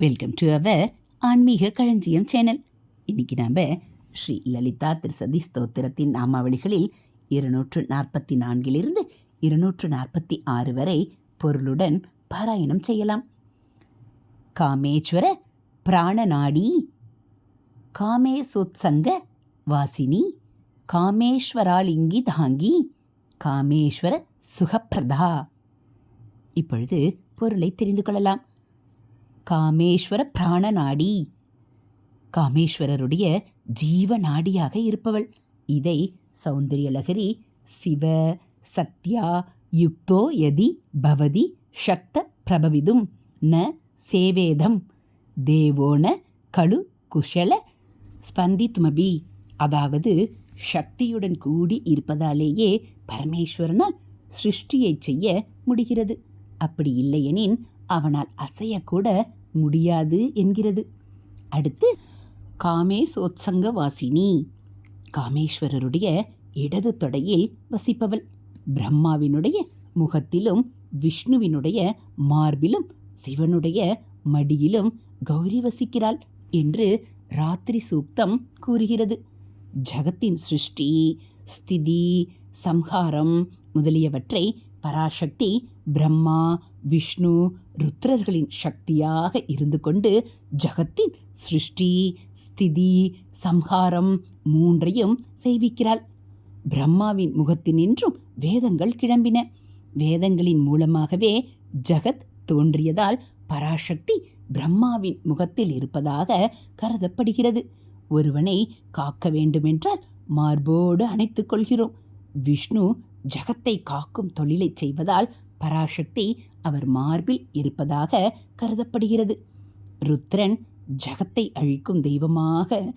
Welcome to our ஆன்மீக களஞ்சியம் channel இன்னைக்கு நாம் ஸ்ரீ லலிதா திருசதி ஸ்தோத்திரத்தின் நாமாவளிகளில் இருநூற்று நாற்பத்தி நான்கிலிருந்து இருநூற்று நாற்பத்தி ஆறு வரை பொருளுடன் பாராயணம் செய்யலாம். காமேஸ்வர பிராணநாடி காமேசோத்சங்க வாசினி காமேஸ்வராலிங்கி தாங்கி காமேஸ்வர சுகப்பிரதா. இப்பொழுது பொருளை தெரிந்து கொள்ளலாம். காமேஸ்வர பிராணநாடி. காமேஸ்வரருடைய ஜீவ நாடியாக இருப்பவள். இதை சௌந்தரியலகரி சிவ சத்யா யுக்தோ யதி பவதி சக்த பிரபவிதும் ந சேவேதம் தேவோன கழு குஷல ஸ்பந்தித்மபி அதாவது சக்தியுடன் கூடி இருப்பதாலேயே பரமேஸ்வரனால் சிருஷ்டியை செய்ய முடிகிறது. அப்படி இல்லையெனின் அவனால் அசையக்கூட முடியாது என்கிறது. அடுத்து காமேசோத்சங்க வாசினி காமேஸ்வரருடைய இடது தொடையில் வசிப்பவள். பிரம்மாவினுடைய முகத்திலும் விஷ்ணுவினுடைய மார்பிலும் சிவனுடைய மடியிலும் கௌரி வசிக்கிறாள் என்று ராத்திரி சூக்தம் கூறுகிறது. ஜகத்தின் சிருஷ்டி ஸ்திதி சம்ஹாரம் முதலியவற்றை பராசக்தி பிரம்மா விஷ்ணு ருத்ரர்களின் சக்தியாக இருந்து கொண்டு ஜகத்தின் சிருஷ்டி ஸ்திதி சம்ஹாரம் மூன்றையும் செய்விக்கிறாள். பிரம்மாவின் முகத்தினின்றும் வேதங்கள் கிளம்பின. வேதங்களின் மூலமாகவே ஜகத் தோன்றியதால் பராசக்தி பிரம்மாவின் முகத்தில் இருப்பதாக கருதப்படுகிறது. ஒருவனை காக்க வேண்டுமென்றால் மார்போடு அணைத்துக் கொள்கிறோம். விஷ்ணு ஜகத்தை காக்கும் தொழிலை செய்வதால் பராசக்தி அவர் மார்பில் இருப்பதாக கருதப்படுகிறது. ருத்ரன் ஜகத்தை அழிக்கும் தெய்வமாக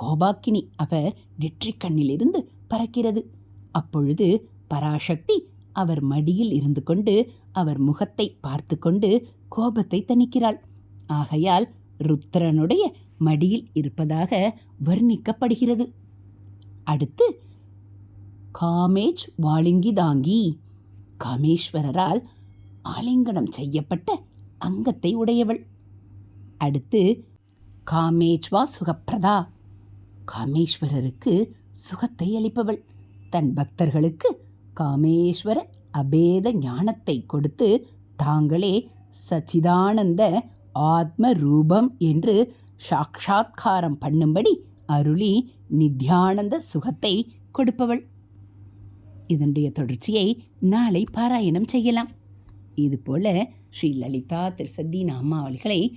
கோபாக்கினி அவர் நெற்றிக்கண்ணிலிருந்து பறக்கிறது. அப்பொழுது பராசக்தி அவர் மடியில் இருந்து கொண்டு அவர் முகத்தை பார்த்து கொண்டு கோபத்தை தணிக்கிறாள். ஆகையால் ருத்ரனுடைய மடியில் இருப்பதாக வர்ணிக்கப்படுகிறது. அடுத்து காமேஜ் வாளிங்கிதாங்கி காமேஸ்வரரால் ஆலிங்கனம் செய்யப்பட்ட அங்கத்தை உடையவள். அடுத்து காமேஜ்வா சுகப்பிரதா. காமேஸ்வரருக்கு சுகத்தை அளிப்பவள். தன் பக்தர்களுக்கு காமேஸ்வர அபேத ஞானத்தை கொடுத்து தாங்களே சச்சிதானந்த ஆத்ம ரூபம் என்று சாட்சா்காரம் பண்ணும்படி அருளி நித்யானந்த சுகத்தை கொடுப்பவள். இதனுடைய தொடர்ச்சியை நாளை பாராயணம் செய்யலாம். இதுபோல ஸ்ரீ லலிதா திருசத்தி நாமாவளிகளை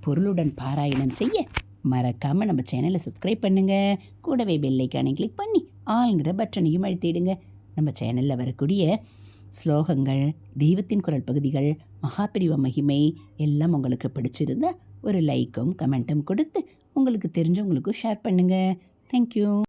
பொருளுடன் பாராயணம் செய்ய மறக்காமல் நம்ம சேனலை சப்ஸ்கிரைப் பண்ணுங்கள் கூடவே பெல்லைக்கானை கிளிக் பண்ணி ஆளுங்கிற பட்டனையும் அழுத்திடுங்க. நம்ம சேனலில் வரக்கூடிய ஸ்லோகங்கள் தெய்வத்தின் குரல் பகுதிகள் மகாபிரிவ மகிமை எல்லாம் உங்களுக்கு பிடிச்சிருந்தா ஒரு லைக்கும் கமெண்ட்டும் கொடுத்து உங்களுக்கு தெரிஞ்சவங்களுக்கும் ஷேர் பண்ணுங்கள் தேங்க்யூ